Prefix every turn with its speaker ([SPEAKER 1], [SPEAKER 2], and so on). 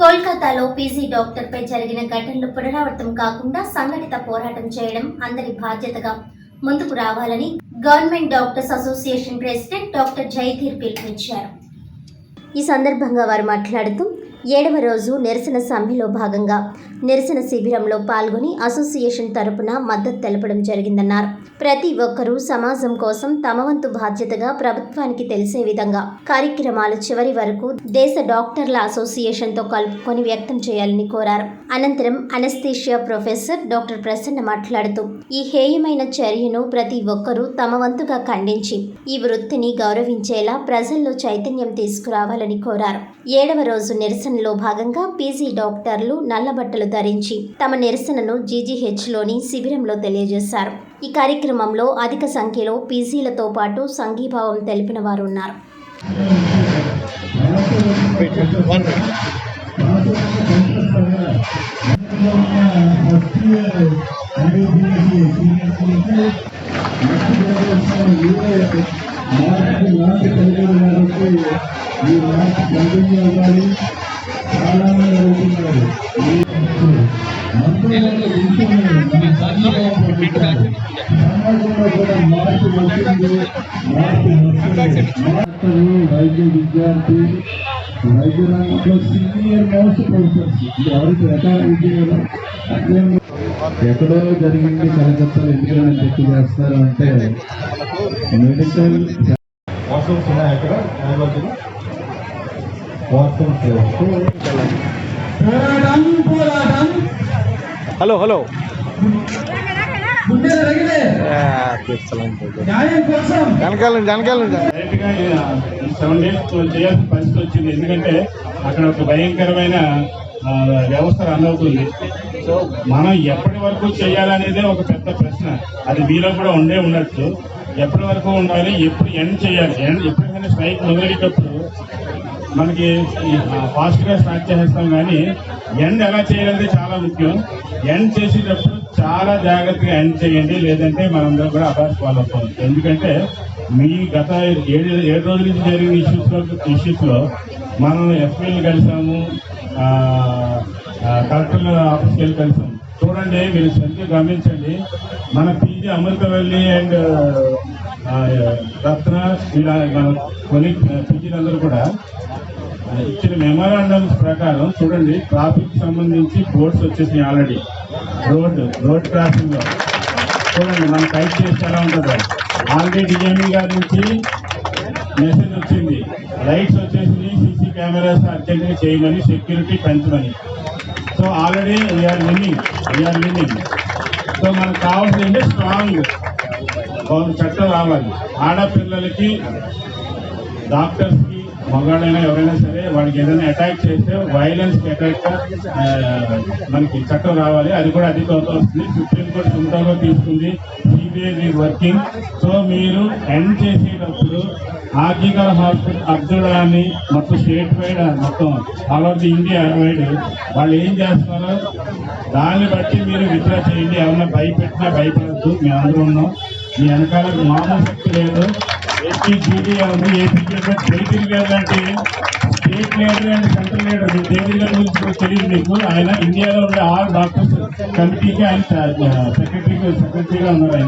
[SPEAKER 1] కోల్కతాలో పీజీ డాక్టర్పై జరిగిన ఘటనలు పునరావృతం కాకుండా సంఘటిత పోరాటం చేయడం అందరి బాధ్యతగా ముందుకు రావాలని government doctors association president doctor Jayadheer పిలుపునిచ్చారు. ఈ సందర్భంగా వారు మాట్లాడుతూ ఏడవ రోజు నిరసన సమ్మెలో భాగంగా నిరసన శిబిరంలో పాల్గొని అసోసియేషన్ తరపున మద్దతు తెలపడం జరిగిందన్నారు. ప్రతి ఒక్కరూ సమాజం కోసం తమ వంతు బాధ్యతగా ప్రభుత్వానికి తెలిసే విధంగా కార్యక్రమాలు చివరి వరకు దేశ డాక్టర్ల అసోసియేషన్తో కలుపుకొని వ్యక్తం చేయాలని కోరారు. అనంతరం అనస్థీషియా ప్రొఫెసర్ డాక్టర్ ప్రసన్న మాట్లాడుతూ ఈ హేయమైన చర్యను ప్రతి ఒక్కరూ తమ వంతుగా ఖండించి ఈ వృత్తిని గౌరవించేలా ప్రజల్లో చైతన్యం తీసుకురావాలని కోరారు. ఏడవ రోజు నిరసన నిరసనలో భాగంగా పీజీ డాక్టర్లు నల్లబట్టలు ధరించి తమ నిరసనను జీజీహెచ్లోని శిబిరంలో తెలియజేశారు ఈ కార్యక్రమంలో అధిక సంఖ్యలో పీజీలతో పాటు సంఘీభావం తెలిపిన వారు ఉన్నారు
[SPEAKER 2] One minute.
[SPEAKER 3] వైద్య విద్యార్థి వైద్య రంగంలో సీనియర్ మోస్ట్ ప్రొఫెసర్స్. ఎవరికి రకాల ఇంజనీర్ ఎక్కడో జరిగింది కలకత్తాలో. ఎందుకని చెప్పి చేస్తారు అంటే మెడికల్ వాష్రూమ్స్ ఉన్నాయి అక్కడ. వాష్రూమ్స్ పోరాటం పోరాటం
[SPEAKER 2] హలో హలో వెనకాల వెనకాల నుంచి
[SPEAKER 4] డైరెక్ట్గా సెవెన్ డేస్ చేయాల్సిన పరిస్థితి వచ్చింది ఎందుకంటే అక్కడ ఒక భయంకరమైన వ్యవస్థ రన్ అవుతుంది. సో మనం ఎప్పటి వరకు చేయాలనేదే ఒక పెద్ద ప్రశ్న. అది మీలో కూడా ఉండే ఉండొచ్చు. ఎప్పటి వరకు ఉండాలి ఎప్పుడు ఎండ్ చేయాలి ఎండ్ ఎప్పటికైనా స్ట్రైక్ మొదలెట్టేటప్పుడు మనకి ఫాస్ట్గా స్టార్ట్ చేసేస్తాం కానీ ఎండ్ ఎలా చేయాలంటే చాలా ముఖ్యం. ఎండ్ చేసేటప్పుడు చాలా జాగ్రత్తగా ఎండ్ చేయండి లేదంటే మనందరం కూడా అబాస్ ఫాలో అవుతాం ఎందుకంటే మీ గత ఏడు ఏడు రోజుల నుంచి జరిగిన ఇష్యూస్ ఇష్యూస్లో ఇష్యూస్లో మనం ఎస్పీలు కలిసాము ఆ, కలెక్టర్ల ఆఫీస్కి వెళ్ళి కలిసాము. చూడండి మీరు సరిగ్గా గమనించండి మన పీజీ అమృతవల్లి అండ్ రత్న ఇలా మన కొన్ని పీజీలందరూ కూడా ఇచ్చిన మెమోరాండమ్స్ ప్రకారం చూడండి ట్రాఫిక్ సంబంధించి బోర్డ్స్ వచ్చేసినాయి ఆల్రెడీ రోడ్ రోడ్ ట్రాఫిక్ చూడండి మనం టైప్ చేస్తే ఎలా ఉంటుందో. ఆల్రెడీ డిఎంఈ గారి నుంచి మెసేజ్ వచ్చింది. లైట్స్ వచ్చేసి సీసీ కెమెరాస్ అర్జెంట్గా చేయమని సెక్యూరిటీ పెంచమని. So already we are winning we are winning so మనకు కావాల్సింది స్ట్రాంగ్ చట్టం రావాలి. ఆడపిల్లలకి డాక్టర్స్ మగాళ్ళైనా ఎవరైనా సరే వాడికి ఏదైనా అటాక్ చేస్తే వైలెన్స్ అటాక్ మనకి చట్టం రావాలి. అది కూడా అది వస్తుంది. సుప్రీంకోర్టు సొంతంగా తీసుకుంది. సిబిఐ వర్కింగ్ సో మీరు ఎండ్ చేసేటప్పుడు ఆర్జికల్ హాస్పిటల్ అబ్దుల్లాని మొత్తం స్టేట్ వైడ్ మొత్తం all over the India wide వాళ్ళు ఏం చేస్తున్నారో దాన్ని బట్టి మీరు విత్డ్రా చేయండి. ఏమన్నా భయపెట్టినా భయపడద్దు. మేము అందరూ ఉన్నాం. మీ వెనకాల మామూలు శక్తి లేదు. ఏపీ జీడీ ఉంది ఏపీ స్టేట్ లీడర్ అంటే state leader and central leader మీ గురించి తెలియదు మీకు. ఆయన ఇండియాలో ఉండే ఆరు డాక్టర్స్ కమిటీకి ఆయన సెక్రటరీ సెక్రటరీగా ఉన్నారు ఆయన.